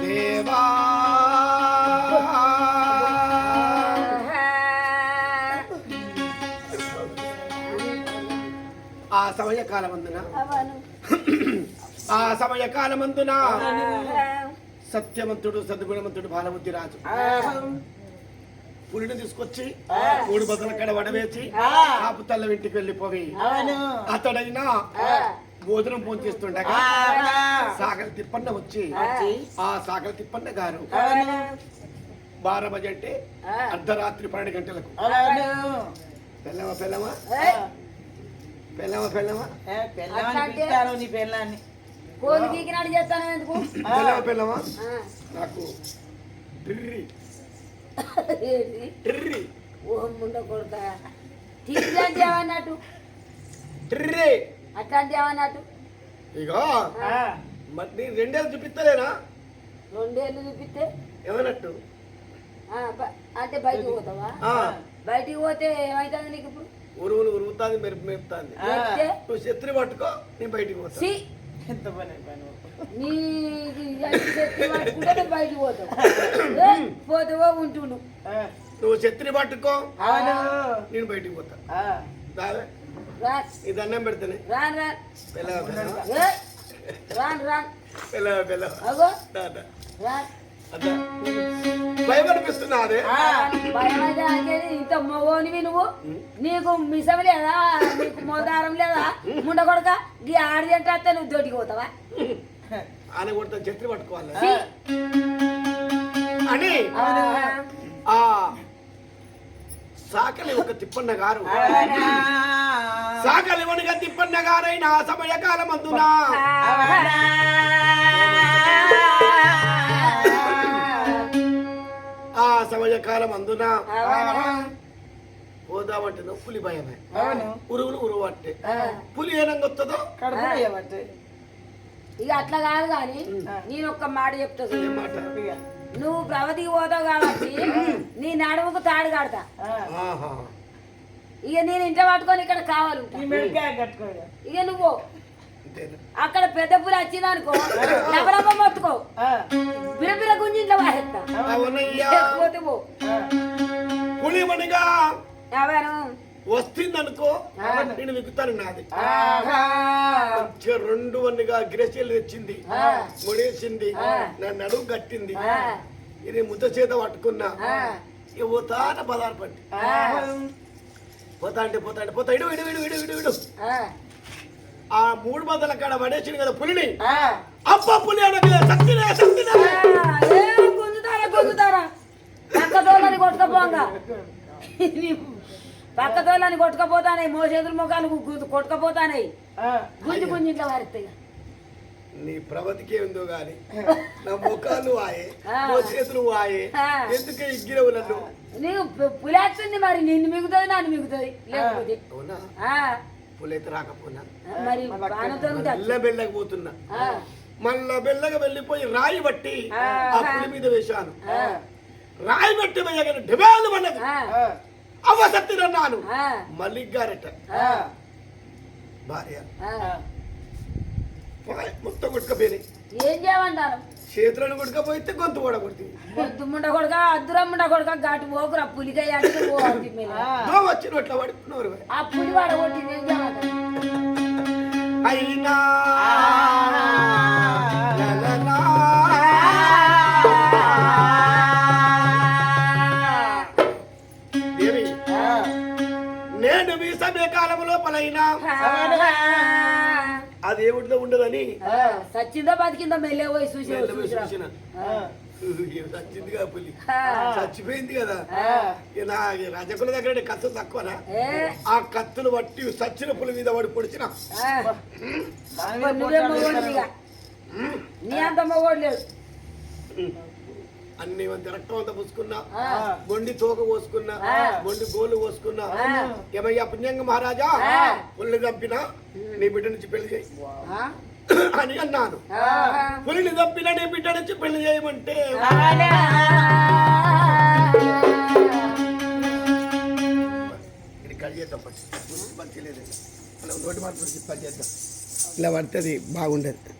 దేవా ఆ సమయకాలమందున ఆ సమయకాలమందున సత్యవంతుడు సద్గుణవంతుడు బాలబుద్ధి రాజు పులిని తీసుకొచ్చి మూడు బదుల కడ వడవేసి ఆపు తల్ల ఇంటికి వెళ్ళిపోయి. అవును. అతడైనా భోజనం పోంచేస్తుండగా సాగర తిప్పన్న వచ్చి ఆ. సాగర తిప్పన్న గారు అవును. బార బజ అంటే అర్ధరాత్రి పన్నెండు గంటలకు. అవును. పెళ్ళమా పెళ్ళమా పెళ్ళమా పెళ్ళమా నీ పిల్లాన్ని కోడి గీకినాడు చేస్తాను ఎందుకు? పెళ్ళమా పెళ్ళమా నాకు కొడుక. తీసుకుంటే ఏమన్నట్టు టిర్రి అట్లాంటి ఏమన్నట్టు ఇగో ఆ, మరి నీ రెండేళ్ళు చూపిస్తలేనా రెండేళ్ళు చూపిస్తే ఏమన్నట్టు? అంటే బయటికి పోతావా? బయటికి పోతే ఏమవుతుంది నీకు ఇప్పుడు? ఉరువులు ఉరుగుతాంది మెరుపు మెరుపుతాంది. నువ్వు శత్రి పట్టుకో నేను బయటికి పోతా. ఎంత పని పని నీ పట్టుకుంటే బయటికి పోతావు పోతావో ఉంటుండు. నువ్వు శత్రి పట్టుకో. నేను బయటికి పోతా. ఈ దండం పెడితేనే. రాను రాను రాను రాను రాను అంకేది ఇంత మగోనివి నువ్వు? నీకు మిసం లేదా? నీకు మోదారం లేదా? ముండ కొడక గీ ఆడి అంటే నువ్వు దొడ్డికి పోతావా? ఆయన కొడతా ఛత్రి పట్టుకోవాలి. అని ఆ, సాకలి ఒక తిప్పన్న గారు? సాకలి వనిగ తిప్పన్న గారైన ఆ సమయకాలం సమయకాలం అందున? పోదామంటే పులి భయమే. ఉరువులు ఉరువు అంటే పులి ఏనంగా వస్తుందో కడుపు చేయబట్టే ఇక అట్లా కాదు కానీ నేను ఒక్క మాట చెప్తా. నువ్వు ప్రగతికి పోతావు కాబట్టి నీ నడుముకు తాడు కడతా. ఇక నేను ఇంట పట్టుకొని ఇక్కడ కట్టుకోగా ఇక నువ్వు అక్కడ పెద్ద పులి వచ్చిందనుకో లబలబ మొత్తుకో ఆ, బిరబిర గుంజి ఇంట్లో వాహెత్తా వనిగా ఎవరు? వస్తుందనుకో నేను విగుతాను నాది. రెండు వన్నిగా గిరసీలు తెచ్చింది ముడేసింది నా నడుము కట్టింది. ఇది ముద్ద చేత పట్టుకున్నా. పోతాన పదార్ పట్టి. పోతా అంటే పోతా అంటే పోతా. ఇడు ఇడు ఇడు ఇడు ఇడు ఇడు. ఆ. మూడు బదల కాడ పడేసింది కదా పులిని. ఆ, అబ్బ పులి అనగా సత్తినే సత్తినే ఆ, ఏ గుంజుతారా గుంజుతారా పక్క తోలని కొట్టుకపోంగా పక్క తోలని కొట్టుకపోతానాయి మోసేతులు మొఖాలు కొట్టుకపోతానాయి. గుంజి గుంజి ఇంట్లో వారిస్తాయి నీ ప్రవతికే ఉందో గాని నా ముఖాలు వాయే. నా చేతులు వాయే. ఎందుకే ఇగ్గిరవు నన్ను? నీకు పులేస్తుంది మరి నిన్ను మిగుతుంది నన్ను మిగుతుంది లేకపోతే. అవునా? ఆ, పులి అయితే రాకపోనా మరి బాణంతో మెల్ల బెల్లకి పోతున్నా. మళ్ళా బెల్లగా వెళ్ళిపోయి రాయి బట్టి ఆ. పులి మీద వేశాను. రాయి డిమాండ్ పడ్డది అవ్వ సత్తిరన్నాను మల్లిక్ గారట భార్య. మొత్తం కొట్టుకపోయినాయి. ఏం చేయమంటారు? చేతులను కొట్టుకపోతే గొంతు కూడా కొడుతుంది. ముండ కొడుక అద్దురం ముండ కొడుక ఘాటు పోకురా పులిగా అంటే పోవాలి మీద. ఆ. దో వచ్చిన అట్లా పడుతున్నారు ఆ పులి వాడ కొట్టింది ఏం చేయమంటారు? అయినా లోపలైనా ఆ దేవుడిలో ఉండదని. ఆ, సచ్చిందో బతికిందో? మెల్లే పోయి. చూసిన. ఆ. చచ్చింది కదా పులి. ఆ, చచ్చిపోయింది కదా. నా రజకుల దగ్గర కత్తులు తక్కువనా? ఏ, ఆ కత్తులు బట్టి సచ్చిన పులి మీద పడి పొడిచిన. నీ అంత మగోడు లేడు. అన్ని మంది రక్తం అంతా పూసుకున్నా మొండి తోక పోసుకున్నా. మొండి గోలు పోసుకున్నా. ఏమయ్యా పుణ్యంగ మహారాజా. పుల్లి చంపినా నీ బిడ్డ నుంచి పెళ్ళి చేయి. అని అన్నాను. పులిని చంపినా నీ బిడ్డ నుంచి పెళ్ళి చేయమంటే చేద్దాం పట్టు మంచి లేదు. మనం నోటి మాట పని చేద్దాం. ఇలా పడుతుంది బాగుండదు.